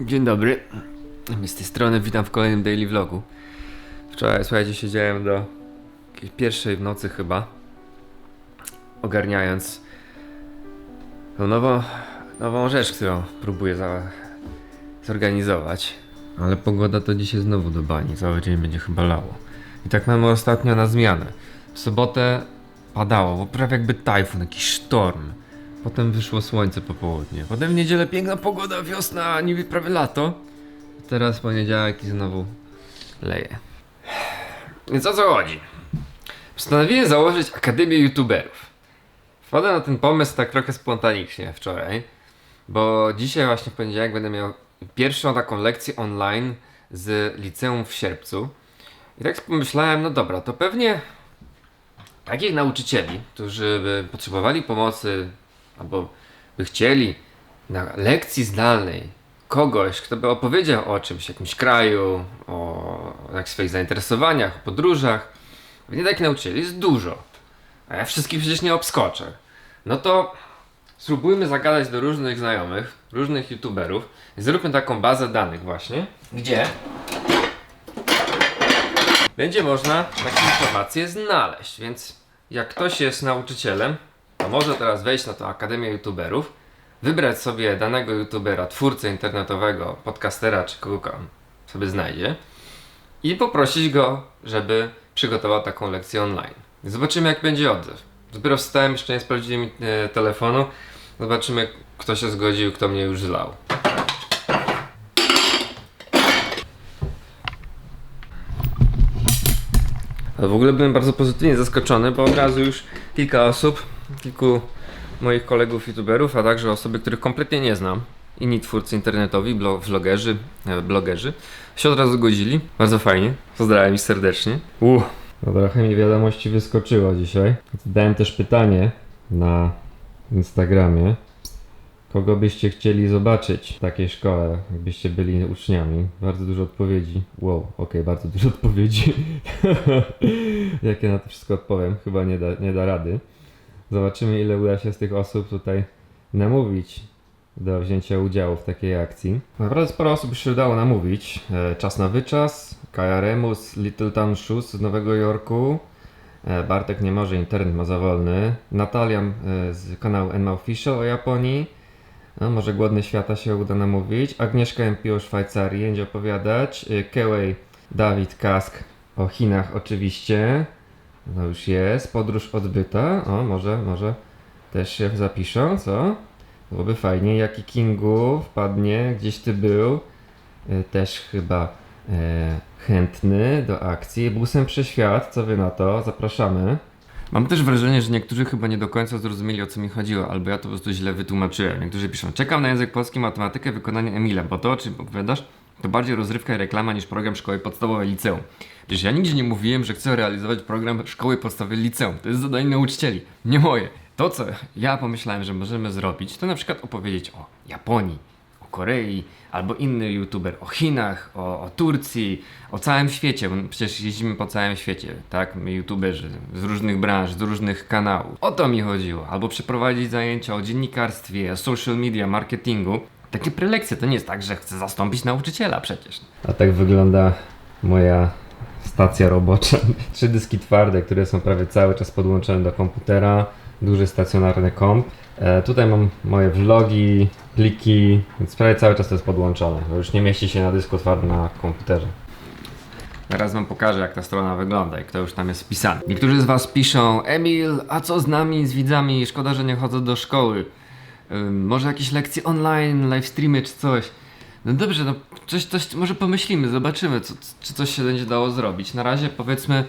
Dzień dobry. Z tej strony witam w kolejnym daily vlogu. Wczoraj, słuchajcie, siedziałem do pierwszej w nocy chyba, ogarniając nową, nową rzecz, którą próbuję za, zorganizować. Ale pogoda to dzisiaj znowu do bani, cały dzień będzie chyba lało. I tak mamy ostatnio na zmianę. W sobotę padało, bo prawie jakby tajfun, jakiś sztorm. Potem wyszło słońce po południe. Potem w niedzielę piękna pogoda, wiosna, niby prawie lato. Teraz poniedziałek i znowu leje. Więc o co chodzi? Postanowiłem założyć Akademię YouTuberów. Wpadłem na ten pomysł tak trochę spontanicznie wczoraj, bo dzisiaj właśnie w poniedziałek będę miał pierwszą taką lekcję online z liceum w sierpcu. I tak pomyślałem, no dobra, to pewnie takich nauczycieli, którzy by potrzebowali pomocy albo by chcieli na lekcji zdalnej kogoś, kto by opowiedział o czymś, jakimś kraju, o jak swoich zainteresowaniach, o podróżach. Pewnie takich nauczycieli jest dużo, a ja wszystkich przecież nie obskoczę. No to spróbujmy zagadać do różnych znajomych, różnych youtuberów i zróbmy taką bazę danych właśnie, gdzie będzie można takie informacje znaleźć, więc jak ktoś jest nauczycielem, to może teraz wejść na tę Akademię YouTuberów, wybrać sobie danego YouTubera, twórcę internetowego, podcastera czy kogo sobie znajdzie i poprosić go, żeby przygotował taką lekcję online. Zobaczymy jak będzie odzew. Dopiero wstałem, jeszcze nie sprawdziłem e, telefonu. Zobaczymy kto się zgodził, kto mnie już zlał. W ogóle byłem bardzo pozytywnie zaskoczony, bo od razu już kilka osób, kilku moich kolegów youtuberów, a także osoby, których kompletnie nie znam, inni twórcy internetowi, vlogerzy, e, blogerzy, się od razu zgodzili. Bardzo fajnie. Pozdrawiam ich serdecznie. Uh. No trochę mi wiadomości wyskoczyło dzisiaj. Dałem też pytanie na Instagramie. Kogo byście chcieli zobaczyć w takiej szkole, jakbyście byli uczniami? Bardzo dużo odpowiedzi. Wow, okej, bardzo dużo odpowiedzi. Jak ja na to wszystko odpowiem? Chyba nie da, nie da rady. Zobaczymy, ile uda się z tych osób tutaj namówić do wzięcia udziału w takiej akcji. Naprawdę sporo osób się udało namówić. E, Czas na wyczas, Kaja Remus, Little Town Shoes z Nowego Jorku, e, Bartek nie może, internet ma za wolny, Natalia e, z kanału Enma Official o Japonii, no, może Głodny Świata się uda namówić, Agnieszka MP o Szwajcarii będzie opowiadać, Keway Dawid Kask o Chinach oczywiście, no już jest, podróż odbyta, o może, może też się zapiszą, co? Byłoby fajnie. Jaki Kingu wpadnie, gdzieś ty był, e, też chyba e, chętny do akcji. Busem Przeświat, co wy na to? Zapraszamy. Mam też wrażenie, że niektórzy chyba nie do końca zrozumieli o co mi chodziło, albo ja to po prostu źle wytłumaczyłem. Niektórzy piszą, czekam na język polski, matematykę, wykonanie Emila, bo to, o czym opowiadasz, to bardziej rozrywka i reklama niż program szkoły podstawowej liceum. Przecież ja nigdzie nie mówiłem, że chcę realizować program szkoły podstawowej liceum. To jest zadanie nauczycieli, nie moje. To, co ja pomyślałem, że możemy zrobić, to na przykład opowiedzieć o Japonii, o Korei, albo inny youtuber, o Chinach, o, o Turcji, o całym świecie, bo przecież jeździmy po całym świecie, tak? My youtuberzy z różnych branż, z różnych kanałów. O to mi chodziło. Albo przeprowadzić zajęcia o dziennikarstwie, social media, marketingu. Takie prelekcje to nie jest tak, że chcę zastąpić nauczyciela przecież. A tak wygląda moja stacja robocza. Trzy dyski twarde, które są prawie cały czas podłączone do komputera. Duży stacjonarny komp. E, tutaj mam moje vlogi, pliki, więc prawie cały czas to jest podłączone. Bo już nie mieści się na dysku twardym na komputerze. Teraz wam pokażę, jak ta strona wygląda i kto już tam jest wpisany. Niektórzy z was piszą, Emil, a co z nami, z widzami? Szkoda, że nie chodzę do szkoły. Może jakieś lekcje online, live streamy czy coś. No dobrze, no coś, coś może pomyślimy, zobaczymy, co, czy coś się będzie dało zrobić. Na razie powiedzmy,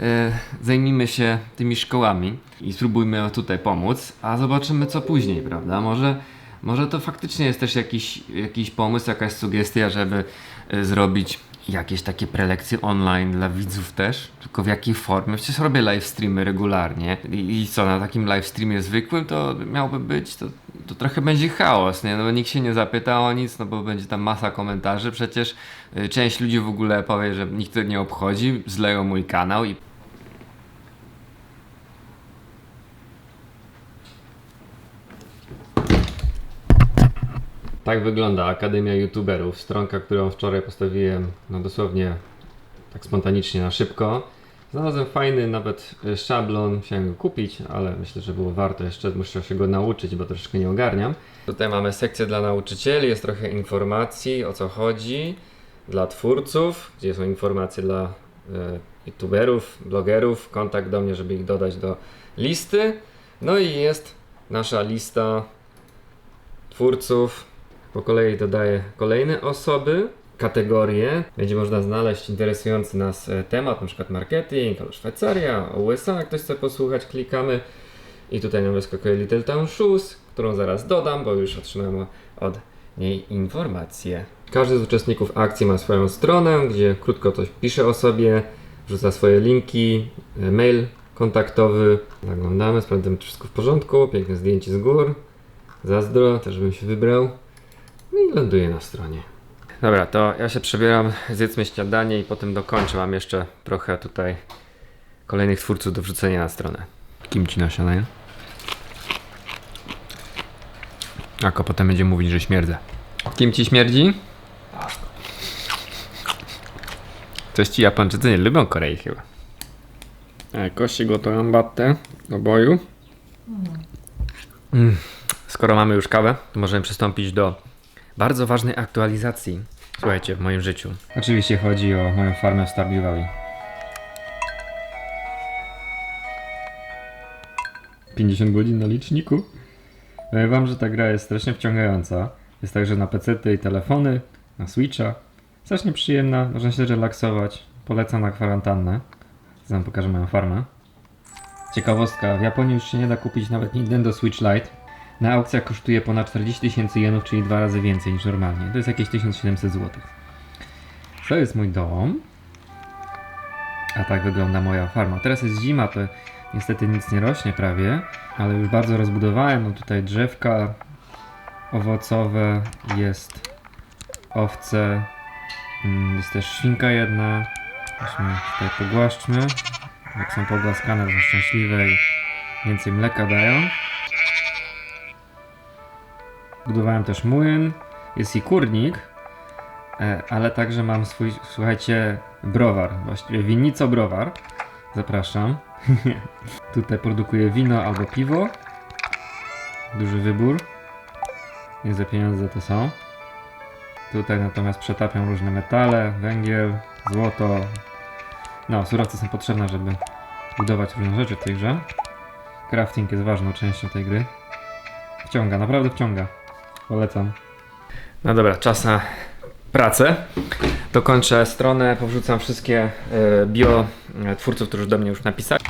e, zajmijmy się tymi szkołami i spróbujmy tutaj pomóc, a zobaczymy co później, prawda? Może, może to faktycznie jest też jakiś, jakiś pomysł, jakaś sugestia, żeby e, zrobić jakieś takie prelekcje online dla widzów też, tylko w jakiej formie? Przecież robię live streamy regularnie i, i co, na takim live streamie zwykłym to miałby być, to, to trochę będzie chaos, nie? No bo nikt się nie zapyta o nic, no bo będzie tam masa komentarzy, przecież y, część ludzi w ogóle powie, że nikt to nie obchodzi, zleją mój kanał i Tak wygląda Akademia YouTuberów. Stronka, którą wczoraj postawiłem, no dosłownie tak spontanicznie na szybko. Znalazłem fajny nawet e, szablon, chciałem go kupić, ale myślę, że było warto jeszcze, muszę się go nauczyć, bo troszeczkę nie ogarniam. Tutaj mamy sekcję dla nauczycieli, jest trochę informacji o co chodzi, dla twórców, gdzie są informacje dla e, youtuberów, blogerów, kontakt do mnie, żeby ich dodać do listy. No i jest nasza lista twórców. Po kolei dodaję kolejne osoby, kategorie. Będzie można znaleźć interesujący nas e, temat, przykład marketing, albo Szwajcaria, USA, ktoś chce posłuchać, klikamy. I tutaj nam wyskakuje Little Town Shoes, którą zaraz dodam, bo już otrzymałem od niej informacje. Każdy z uczestników akcji ma swoją stronę, gdzie krótko coś pisze o sobie, wrzuca swoje linki, e, mail kontaktowy. Zaglądamy, sprawdzamy, czy wszystko w porządku. Piękne zdjęcie z gór. Zazdro, też bym się wybrał. No i ląduję na stronie. Dobra, to ja się przebieram, zjedzmy śniadanie i potem dokończę. Mam jeszcze trochę tutaj kolejnych twórców do wrzucenia na stronę. Kimchi na śniadanie. Ako potem będzie mówić, że śmierdzę. Kimchi śmierdzi? Coś ci Japończycy nie lubią Korei chyba. E, kości gotują battę do boju. Mm. Skoro mamy już kawę, to możemy przystąpić do bardzo ważnej aktualizacji. Słuchajcie, w moim życiu. Oczywiście chodzi o moją farmę w Stardew Valley. 50 godzin na liczniku. Powiem wam, że ta gra jest strasznie wciągająca. Jest także na PC i telefony, na Switcha. Strasznie przyjemna, można się relaksować. Polecam na kwarantannę. Zaraz pokażę moją farmę. Ciekawostka, w Japonii już się nie da kupić nawet Nintendo Switch Lite. Na aukcjach kosztuje ponad 40 tysięcy jenów, czyli dwa razy więcej niż normalnie. To jest jakieś 1700 zł. To jest mój dom. A tak wygląda moja farma. Teraz jest zima, to niestety nic nie rośnie prawie, ale już bardzo rozbudowałem. No tutaj drzewka owocowe, jest owce, mm, jest też świnka jedna. Weźmy tutaj pogłaszczmy. Jak są pogłaskane, są szczęśliwe i więcej mleka dają. Budowałem też młyn, jest i kurnik, e, ale także mam swój, słuchajcie, browar, właściwie winnico browar. Zapraszam. Tutaj produkuję wino albo piwo. Duży wybór. Nie za pieniądze to są. Tutaj natomiast przetapiam różne metale, węgiel, złoto. No, surowce są potrzebne, żeby budować różne rzeczy w tej grze. Crafting jest ważną częścią tej gry. Wciąga, naprawdę wciąga. Polecam. No dobra, czas na pracę. Dokończę stronę, powrzucam wszystkie e, bio e, twórców, którzy do mnie już napisali.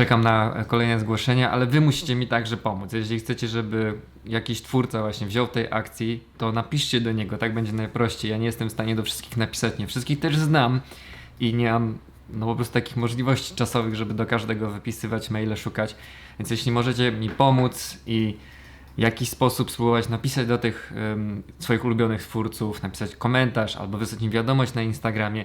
Czekam na kolejne zgłoszenia, ale wy musicie mi także pomóc. Jeśli chcecie, żeby jakiś twórca właśnie wziął tej akcji, to napiszcie do niego, tak będzie najprościej. Ja nie jestem w stanie do wszystkich napisać, nie wszystkich też znam i nie mam no po prostu takich możliwości czasowych, żeby do każdego wypisywać maile, szukać. Więc jeśli możecie mi pomóc i w jakiś sposób spróbować napisać do tych em, swoich ulubionych twórców, napisać komentarz albo wysłać im wiadomość na Instagramie,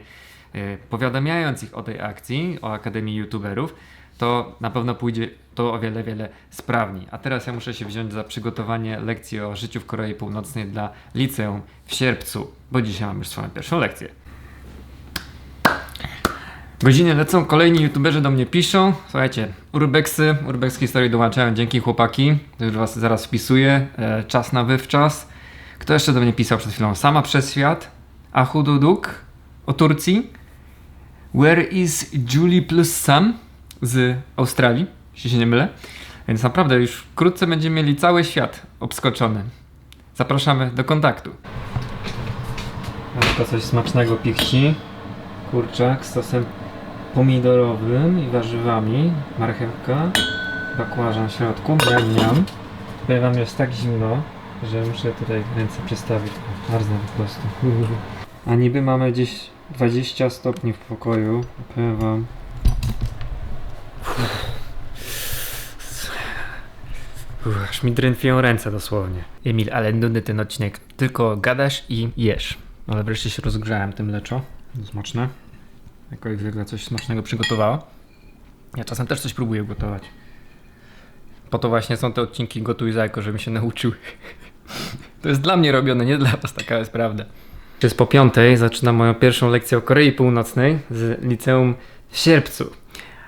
e, powiadamiając ich o tej akcji, o Akademii YouTuberów, to na pewno pójdzie to o wiele, wiele sprawniej. A teraz ja muszę się wziąć za przygotowanie lekcji o życiu w Korei Północnej dla liceum w sierpcu, bo dzisiaj mam już swoją pierwszą lekcję. Godziny lecą, kolejni youtuberzy do mnie piszą. Słuchajcie, urbexy, urbex historii dołączają, dzięki chłopaki. Już was zaraz wpisuję. E, czas na wywczas. Kto jeszcze do mnie pisał przed chwilą? Sama przez świat. Ahududuk o Turcji. Where is Julie plus Sam z Australii, jeśli się nie mylę. Więc naprawdę już wkrótce będziemy mieli cały świat obskoczony. Zapraszamy do kontaktu. Tylko coś smacznego pichci. Kurczak z sosem pomidorowym i warzywami. Marchewka, bakłażan w środku, miam miam. Powiem wam, jest tak zimno, że muszę tutaj ręce przestawić. Marznę po prostu. A niby mamy gdzieś 20 stopni w pokoju. Powiem wam, Uff, aż mi drętwią ręce dosłownie. Emil, ale nudny ten odcinek. Tylko gadasz i jesz. Ale wreszcie się rozgrzałem tym leczo. Smaczne. Jako jak zwykle coś smacznego przygotowała. Ja czasem też coś próbuję gotować. Po to właśnie są te odcinki Gotuj Zajko, żebym się nauczył. To jest dla mnie robione, nie dla was, taka jest prawda. Jest po piątej, zaczynam moją pierwszą lekcję o Korei Północnej z liceum w Sierpcu.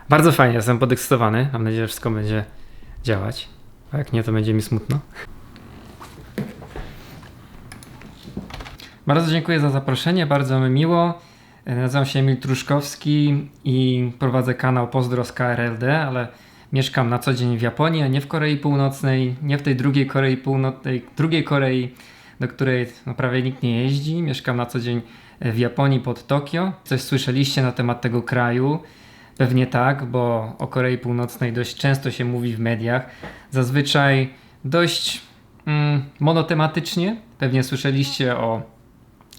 Bardzo fajnie, jestem podekscytowany. Mam nadzieję, że wszystko będzie działać. A jak nie, to będzie mi smutno. Bardzo dziękuję za zaproszenie, bardzo mi miło. E, Nazywam się Emil Truszkowski i prowadzę kanał Pozdro z KRLD, ale mieszkam na co dzień w Japonii, a nie w Korei Północnej, nie w tej drugiej Korei Północnej, drugiej Korei, do której no, prawie nikt nie jeździ. Mieszkam na co dzień e, w Japonii pod Tokio. Coś słyszeliście na temat tego kraju? Pewnie tak, bo o Korei Północnej dość często się mówi w mediach. Zazwyczaj dość mm, monotematycznie. Pewnie słyszeliście o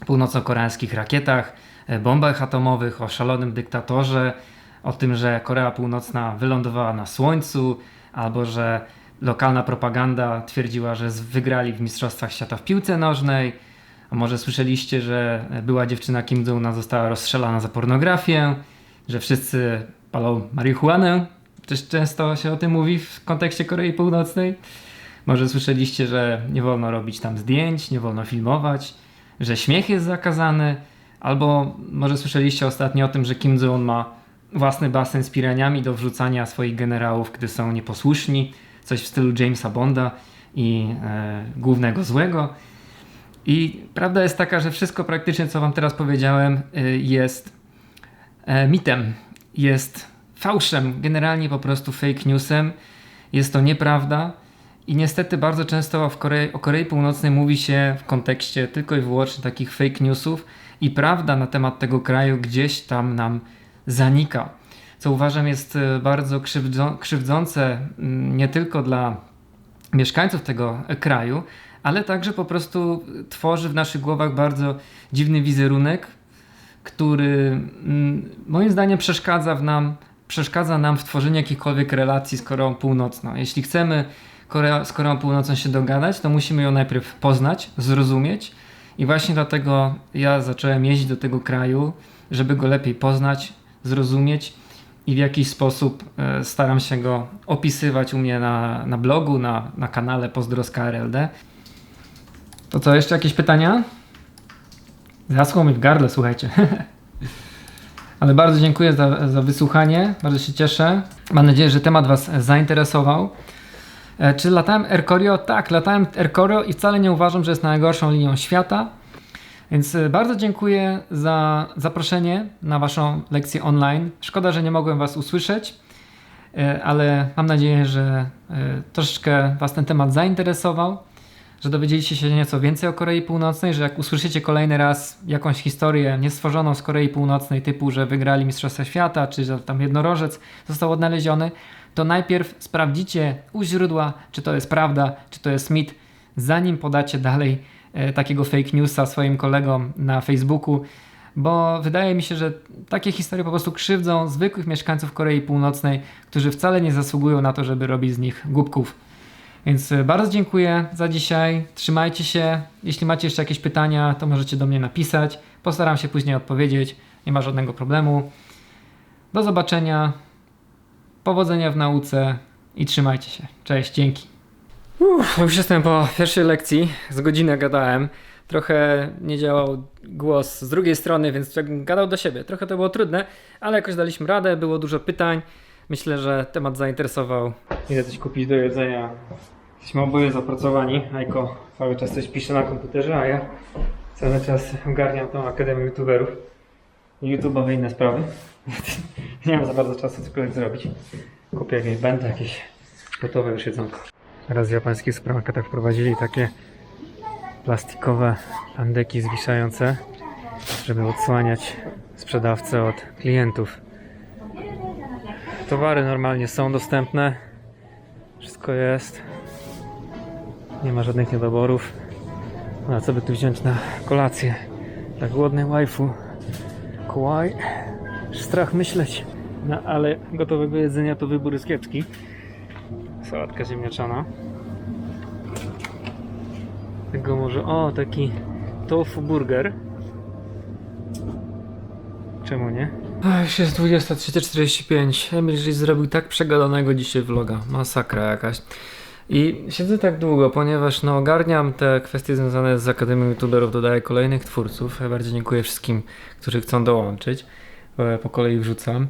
północno-koreańskich rakietach, e, bombach atomowych, o szalonym dyktatorze, o tym, że Korea Północna wylądowała na Słońcu, albo że lokalna propaganda twierdziła, że wygrali w Mistrzostwach Świata w piłce nożnej. A może słyszeliście, że była dziewczyna Kim Jong-una została rozstrzelana za pornografię, że wszyscy palą marihuanę. Też często się o tym mówi w kontekście Korei Północnej. Może słyszeliście, że nie wolno robić tam zdjęć, nie wolno filmować, że śmiech jest zakazany, albo może słyszeliście ostatnio o tym, że Kim Jong-un ma własny basen z piraniami do wrzucania swoich generałów, gdy są nieposłuszni, coś w stylu Jamesa Bonda i e, głównego złego. I prawda jest taka, że wszystko praktycznie, co wam teraz powiedziałem, y, jest e, mitem, jest fałszem, generalnie po prostu fake newsem. Jest to nieprawda. I niestety bardzo często Korei, o Korei Północnej mówi się w kontekście tylko i wyłącznie takich fake newsów i prawda na temat tego kraju gdzieś tam nam zanika. Co uważam jest e, bardzo krzywdzące mm, nie tylko dla mieszkańców tego e, kraju, ale także po prostu tworzy w naszych głowach bardzo dziwny wizerunek, który mm, moim zdaniem przeszkadza w nam, przeszkadza nam w tworzeniu jakichkolwiek relacji z Koreą Północną. Jeśli chcemy Korea, z Koreą Północną się dogadać, to musimy ją najpierw poznać, zrozumieć i właśnie dlatego ja zacząłem jeździć do tego kraju, żeby go lepiej poznać, zrozumieć i w jakiś sposób e, staram się go opisywać u mnie na, na blogu, na, na kanale Pozdro z KRLD. To co, jeszcze jakieś pytania? Zaschło mi w gardle, słuchajcie. Ale bardzo dziękuję za, za wysłuchanie, bardzo się cieszę. Mam nadzieję, że temat Was zainteresował. E, Czy latałem Air Koryo? Tak, latałem Air Koryo i wcale nie uważam, że jest najgorszą linią świata. Więc e, bardzo dziękuję za zaproszenie na Waszą lekcję online. Szkoda, że nie mogłem Was usłyszeć, e, ale mam nadzieję, że troszeczkę Was ten temat zainteresował, że dowiedzieliście się nieco więcej o Korei Północnej, że jak usłyszycie kolejny raz jakąś historię niestworzoną z Korei Północnej, typu, że wygrali Mistrzostwa Świata, czy że tam jednorożec został odnaleziony, to najpierw sprawdzicie u źródła, czy to jest prawda, czy to jest mit, zanim podacie dalej e, takiego fake newsa swoim kolegom na Facebooku, bo wydaje mi się, że takie historie po prostu krzywdzą zwykłych mieszkańców Korei Północnej, którzy wcale nie zasługują na to, żeby robić z nich głupków. Więc e, bardzo dziękuję za dzisiaj. Trzymajcie się. Jeśli macie jeszcze jakieś pytania, to możecie do mnie napisać. Postaram się później odpowiedzieć. Nie ma żadnego problemu. Do zobaczenia. Powodzenia w nauce i trzymajcie się. Cześć, dzięki. Uff, już jestem po pierwszej lekcji. Z godzinę gadałem. Trochę nie działał głos z drugiej strony, więc gadał do siebie. Trochę to było trudne, ale jakoś daliśmy radę. Było dużo pytań. Myślę, że temat zainteresował. Idę coś kupić do jedzenia. Jesteśmy oboje zapracowani. Ajko cały czas coś pisze na komputerze, a ja cały czas ogarniam tą Akademię YouTuberów. YouTube'owe inne sprawy. Nie mam za bardzo czasu cokolwiek zrobić. Kupię jakieś będę, jakieś gotowe już jedzonko. Teraz w japońskich supermarketach wprowadzili takie plastikowe andeki zwiszające, żeby odsłaniać sprzedawcę od klientów. Towary normalnie są dostępne. Wszystko jest. Nie ma żadnych niedoborów. No, A co by tu wziąć na kolację? Dla głodnej waifu. Kawaii. Strach myśleć. No ale gotowego jedzenia to wybór jest kiepski. Sałatka ziemniaczana. Tego może... O, taki tofu burger. Czemu nie? Już jest 23.45. Emil żeś zrobił tak przegadanego dzisiaj vloga. Masakra jakaś. I siedzę tak długo, ponieważ no, ogarniam te kwestie związane z Akademią YouTuberów, dodaję kolejnych twórców. Ja bardzo dziękuję wszystkim, którzy chcą dołączyć. E, Po kolei wrzucam.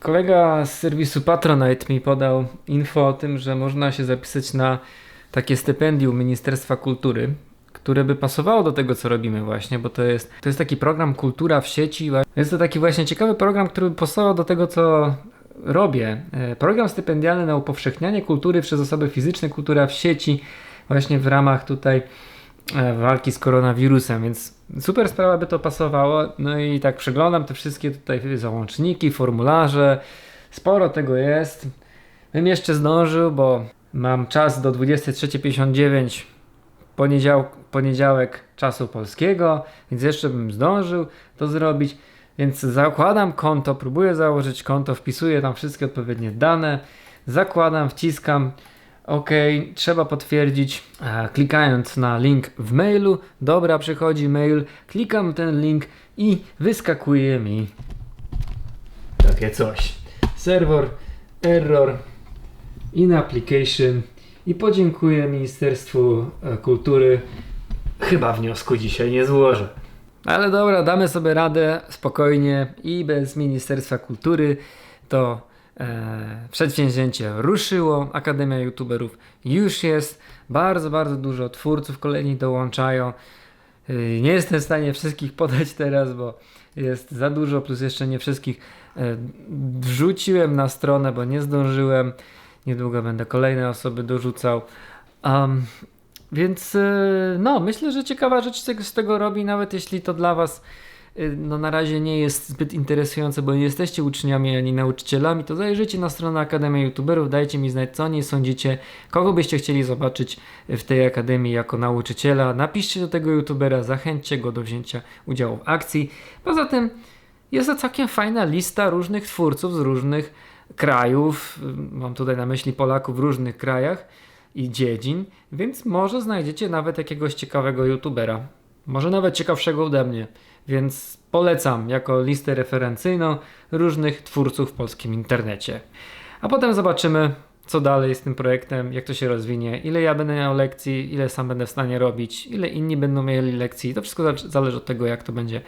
Kolega z serwisu Patronite mi podał info o tym, że można się zapisać na takie stypendium Ministerstwa Kultury, które by pasowało do tego, co robimy właśnie, bo to jest, to jest taki program Kultura w sieci. Jest to taki właśnie ciekawy program, który by pasował do tego, co robię. E, Program stypendialny na upowszechnianie kultury przez osoby fizyczne, kultura w sieci, właśnie w ramach tutaj e, walki z koronawirusem, więc super sprawa by to pasowało. No i tak przeglądam te wszystkie tutaj załączniki, formularze, sporo tego jest. Bym jeszcze zdążył, bo mam czas do 23.59 poniedział, poniedziałek czasu polskiego, więc jeszcze bym zdążył to zrobić. Więc zakładam konto, próbuję założyć konto, wpisuję tam wszystkie odpowiednie dane, zakładam, wciskam. OK, trzeba potwierdzić, e, klikając na link w mailu. Dobra, przychodzi mail, klikam ten link i wyskakuje mi takie coś. Server, error, in application i podziękuję Ministerstwu e, Kultury. Chyba wniosku dzisiaj nie złożę. Ale dobra, damy sobie radę spokojnie i bez Ministerstwa Kultury to e, przedsięwzięcie ruszyło. Akademia YouTuberów już jest. Bardzo, bardzo dużo twórców kolejni dołączają. Y, Nie jestem w stanie wszystkich podać teraz, bo jest za dużo, plus jeszcze nie wszystkich e, wrzuciłem na stronę, bo nie zdążyłem. Niedługo będę kolejne osoby dorzucał. Um, więc e, no, myślę, że ciekawa rzecz z tego, robi, nawet jeśli to dla Was e, no, na razie nie jest zbyt interesujące, bo nie jesteście uczniami ani nauczycielami, to zajrzyjcie na stronę Akademii YouTuberów, dajcie mi znać, co o niej sądzicie, kogo byście chcieli zobaczyć w tej Akademii jako nauczyciela. Napiszcie do tego YouTubera, zachęćcie go do wzięcia udziału w akcji. Poza tym jest to całkiem fajna lista różnych twórców z różnych krajów. Mam tutaj na myśli Polaków w różnych krajach i dziedzin, więc może znajdziecie nawet jakiegoś ciekawego YouTubera. Może nawet ciekawszego ode mnie. Więc polecam jako listę referencyjną różnych twórców w polskim internecie. A potem zobaczymy, co dalej z tym projektem, jak to się rozwinie, ile ja będę miał lekcji, ile sam będę w stanie robić, ile inni będą mieli lekcji. To wszystko zale- zależy od tego, jak to będzie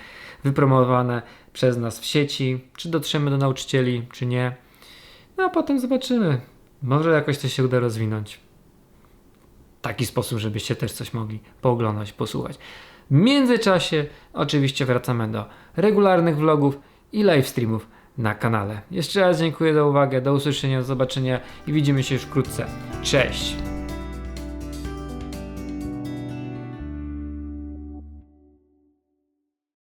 wypromowane przez nas w sieci, czy dotrzemy do nauczycieli, czy nie. No a potem zobaczymy. Może jakoś to się uda rozwinąć. Taki sposób, żebyście też coś mogli pooglądać, posłuchać. W międzyczasie oczywiście wracamy do regularnych vlogów i live streamów na kanale. Jeszcze raz dziękuję za uwagę, do usłyszenia, do zobaczenia i widzimy się już wkrótce. Cześć!